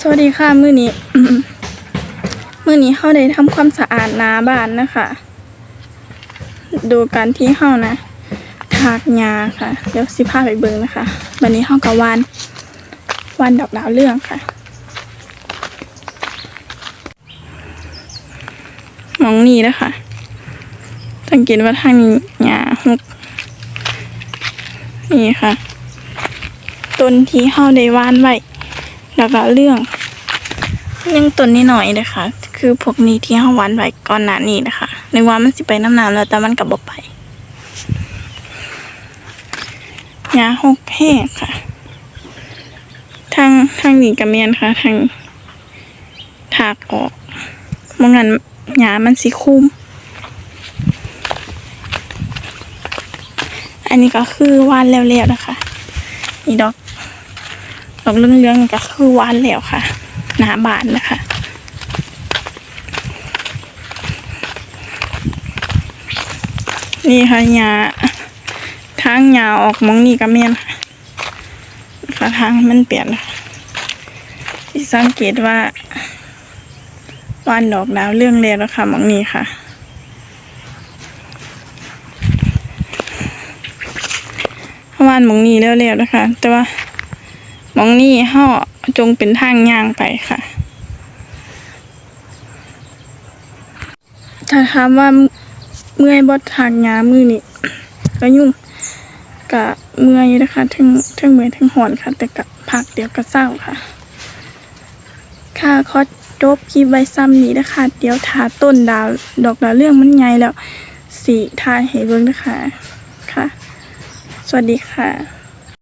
สวัสดีค่ะมื้อนี้ มื้อนี้เฮาได้ทำความสะอาดนาบ้านนะคะ ดูการที่เฮานะถากหญ้าค่ะ เดี๋ยวสิพาไปเบิ่งนะคะ วันนี้เฮาก็หวานวานดอกดาวเรืองค่ะมองนี้นะคะสังเกตว่าทางนี้หญ้าหกนี่ค่ะ ต้นที่เฮาได้วานไว้ ดอกดาเรื่องยังต้นนี้หน่อยนะคะ คือพวกนี้ที่เฮาหวานไว้ก่อนหน้านี้นะคะนึกว่ามันสิไปน้ำน้ำแล้วแต่มันก็บ่ไปยาหกแห้งค่ะ ทางทางนี้ก็แม่นค่ะ ทางถากออกบ่งั้นหญ้ามันสิคุ้ม อันนี้ก็คือวานแล้วๆนะคะนี่ดอก ดอกเรื่องๆก็คือวานแล้วค่ะ หนาบานนะคะนี่ค่ะยาทางยาออกมองนี่ก็เมียนค่ะทางมันเปลี่ยนที่สังเกตว่าวานดอกดาวเรื่องแล้วนะคะมองนี้ค่ะวานมองนี้แล้วๆนะคะแต่ว่า มองนี่ห่อจงเป็นทางย่างไปค่ะ ถ้าถามว่าเมื่อยบดทางยามือนี่ก็ยุ่งกะเมื่อยอยู่นะคะถึงถึงเมื่อยถึงหอนค่ะ แต่กะพักเดี๋ยวก็เศร้าค่ะ ค่ะขอจบคลิปไว้ซ้ำนี้นะคะ เดี๋ยวทาต้นดาวดอกดาวเรื่องมันใหญ่แล้วสีทายให้เบิ่งนะคะค่ะ สวัสดีค่ะ